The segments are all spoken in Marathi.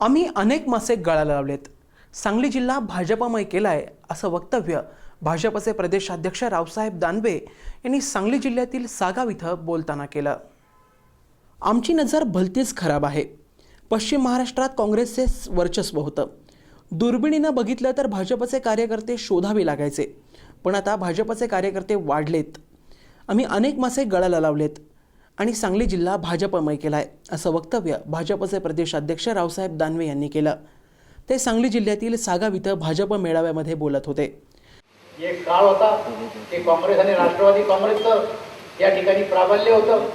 आम्ही अनेक मासे गळाला लावलेत. सांगली जिल्हा भाजपमय केलाय असं वक्तव्य भाजपचे प्रदेशाध्यक्ष रावसाहेब दानवे यांनी सांगली जिल्ह्यातील सागाव इथं बोलताना केलं. आमची नजर भलतीच खराब आहे. पश्चिम महाराष्ट्रात काँग्रेसचे वर्चस्व होतं. दुर्बिणीनं बघितलं तर भाजपचे कार्यकर्ते शोधावे लागायचे. पण आता भाजपचे कार्यकर्ते वाढलेत. आम्ही अनेक मासे गळाला लावलेत. आणि सांगली जिल्हा भाजपमय केलाय असं वक्तव्य भाजपचे प्रदेशाध्यक्ष रावसाहेब दानवे यांनी केलं. ते सांगली जिल्ह्यातील सागाव इथं भाजप मेळाव्यामध्ये बोलत होते. एक काळ होता ते काँग्रेस आणि राष्ट्रवादी काँग्रेसचं या ठिकाणी प्राबल्य होतं.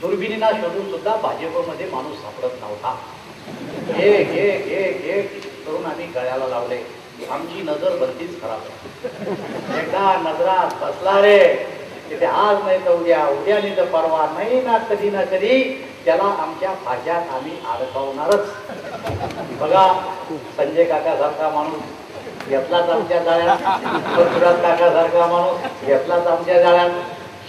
दुर्बिणीना शोधून सुद्धा भाजपमध्ये माणूस सापडत नव्हता. एक एक एक एक करून आम्ही गळ्याला लावले. आमची नजर बंदीच खराब एकदा नजरात बसला रे. ते आज नाही तर उद्या उद्या नाही तर परवा नाही ना कधी ना कधी त्याला आमच्या भाज्यात आम्ही अडकवणारच. बघा संजय काका सारखा माणूस घेतलाच आमच्या जाळ्यात. पृथ्वीराज काका सारखा माणूस घेतलाच आमच्या जाळ्यात.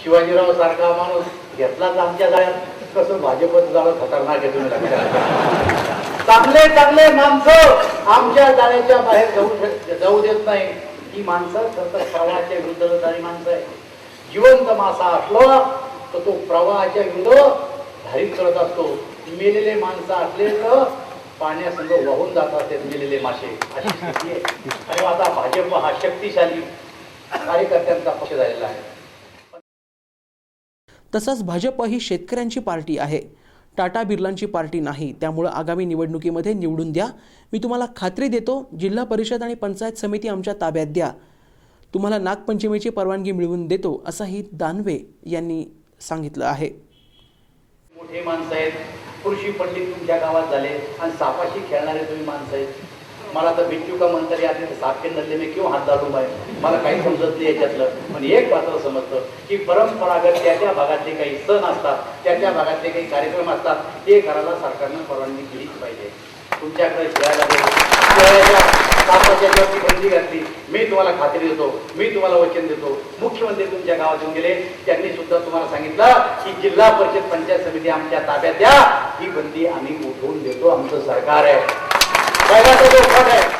शिवाजीराव सारखा माणूस घेतलाच आमच्या जाळ्यात. कसं भाजपचं जाळं खतरनाक आहे तुम्ही लक्षात चांगले चांगले माणसं आमच्या जाळ्याच्या बाहेर जाऊ जाऊ देत नाही. ही माणसं खरं प्रवाहाच्या विरुद्ध माणसं आहे जिवंत मासा असलो तर तो प्रवाहाच्या विरुद्ध धारित करत असतो मेलेले माणसं असले तर पाण्यासंग वाहून जातात ते मेलेले मासे. अशी स्थिती आहे. आणि आता भाजप हा शक्तिशाली कार्यकर्त्यांचा पक्ष झालेला आहे. तसंच भाजप ही शेतकऱ्यांची पार्टी आहे. टाटा बिर्लांची पार्टी नाही. त्यामुळं आगामी निवडणुकीमध्ये निवडून द्या. मी तुम्हाला खात्री देतो जिल्हा परिषद आणि पंचायत समिती आमच्या ताब्यात द्या. तुम्हाला नागपंचमीची परवानगी मिळवून देतो असंही दानवे यांनी सांगितलं आहे. मोठे माणसं आहेत. कृषी पंडित तुमच्या गावात झाले. आणि सापाशी खेळणारे तुम्ही माणसं आहेत. मला तर बिट्टू का म्हणतात या साप के नल्ले किंवा क्यों हात घालू आहे मला काही समजत नाही याच्यातलं. पण एक मात्र समजतं की परंपरागत त्या त्या भागातले काही सण असतात त्या त्या भागातले काही कार्यक्रम असतात ते करायला सरकारनं परवानगी दिलीच पाहिजे. तुमच्याकडे खेळायला गेलो. वरती बंदी घातली. मी तुम्हाला खात्री देतो मी तुम्हाला वचन देतो. मुख्यमंत्री तुमच्या गावात येऊन गेले. त्यांनी सुद्धा तुम्हाला सांगितलं की जिल्हा परिषद पंचायत समिती आमच्या ताब्यात द्या. ही बंदी आम्ही उठवून देतो. आमचं सरकार आहे. पहिला तो आहे